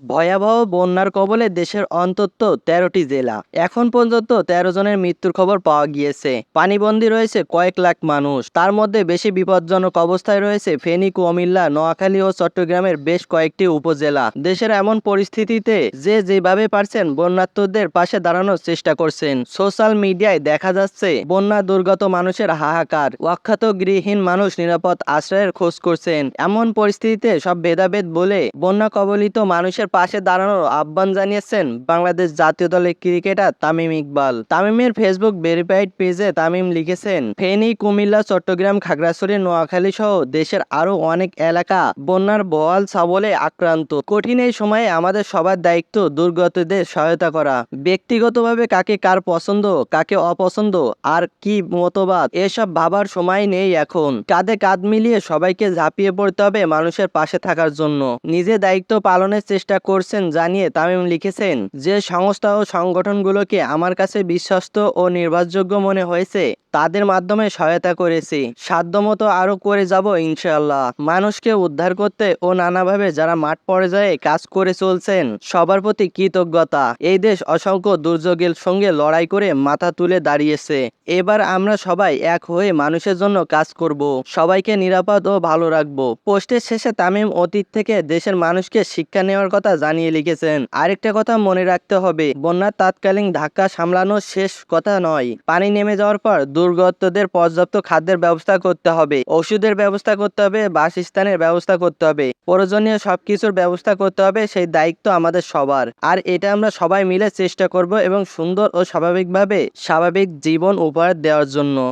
ভয়াবহ বন্যার কবলে দেশের অন্তত তেরোটি জেলা। এখন পর্যন্ত তেরো জনের মৃত্যুর খবর পাওয়া গিয়েছে। পানিবন্দী রয়েছে কয়েক লাখ মানুষ। তার মধ্যে বেশি বিপজ্জনক অবস্থায় রয়েছে ফেনী, কুমিল্লা, নোয়াখালী ও চট্টগ্রামের বেশ কয়েকটি উপজেলা। দেশের এমন পরিস্থিতিতে যে যেভাবে পারছেন বন্যার্থদের পাশে দাঁড়ানোর চেষ্টা করছেন। সোশ্যাল মিডিয়ায় দেখা যাচ্ছে, বন্যা দুর্গত মানুষের হাহাকার। অখ্যাত গৃহহীন মানুষ নিরাপদ আশ্রয়ের খোঁজ করছেন। এমন পরিস্থিতিতে সব ভেদাভেদ বলে বন্যা কবলিত মানুষের পাশে দাঁড়ানোর আহ্বান জানিয়েছেন বাংলাদেশ জাতীয় দলের ক্রিকেটার তামিম ইকবাল। তামিমের ফেসবুক ভেরিফাইড পেজে তামিম লিখেছেন, ফেনী, কুমিল্লা, চট্টগ্রাম, খাগড়াছড়ি, নোয়াখালী সহ দেশের আরও অনেক এলাকা বন্যার বহাল সাবলে আক্রান্ত। কঠিন এই সময়ে আমাদের সবার দায়িত্ব দুর্গতদের সহায়তা করা। ব্যক্তিগতভাবে কাকে কার পছন্দ, কাকে অপছন্দ, আর কি মতবাদ, এসব ভাবার সময় নেই এখন। কাঁধে কাঁধ মিলিয়ে সবাইকে ঝাঁপিয়ে পড়তে হবে মানুষের পাশে থাকার জন্য। নিজে দায়িত্ব পালনের চেষ্টা করছেন জানিয়ে তামিম লিখেছেন, যে সংস্থা ও সংগঠনগুলোকে আমার কাছে বিশ্বস্ত ও নির্ভরযোগ্য মনে হয়েছে তাদের মাধ্যমে সহায়তা করেছি। সাধ্যমতো আরও করে যাব ইনশাআল্লাহ। মানুষকে উদ্ধার করতে ও নানাভাবে যারা মাঠ পর্যায়ে কাজ করে চলছেন, সবার প্রতি কৃতজ্ঞতা। এই দেশ অসংখ্য দুর্যোগের সঙ্গে লড়াই করে মাথা তুলে দাঁড়িয়েছে। এবার আমরা সবাই এক হয়ে মানুষের জন্য কাজ করব। সবাইকে নিরাপদ ও ভালো রাখব। পোস্টের শেষে তামিম অতীত থেকে দেশের মানুষকে শিক্ষা নেওয়ার কথা জানিয়ে লিখেছেন। আরেকটা কথা মনে রাখতে হবে, বন্যার তাৎকালীন ধাক্কা সামলানো শেষ কথা নয়। পানি নেমে যাওয়ার পর দুর্গতদের পর্যাপ্ত খাদ্যের ব্যবস্থা করতে হবে, ওষুধের ব্যবস্থা করতে হবে, বাসস্থানের ব্যবস্থা করতে হবে। প্রয়োজনীয় সবকিছুর ব্যবস্থা করতে হবে, সেই দায়িত্ব আমাদের সবার। আর এটা আমরা সবাই মিলে চেষ্টা করব এবং সুন্দর ও স্বাভাবিকভাবে স্বাভাবিক জীবন উপহার দেওয়ার জন্য।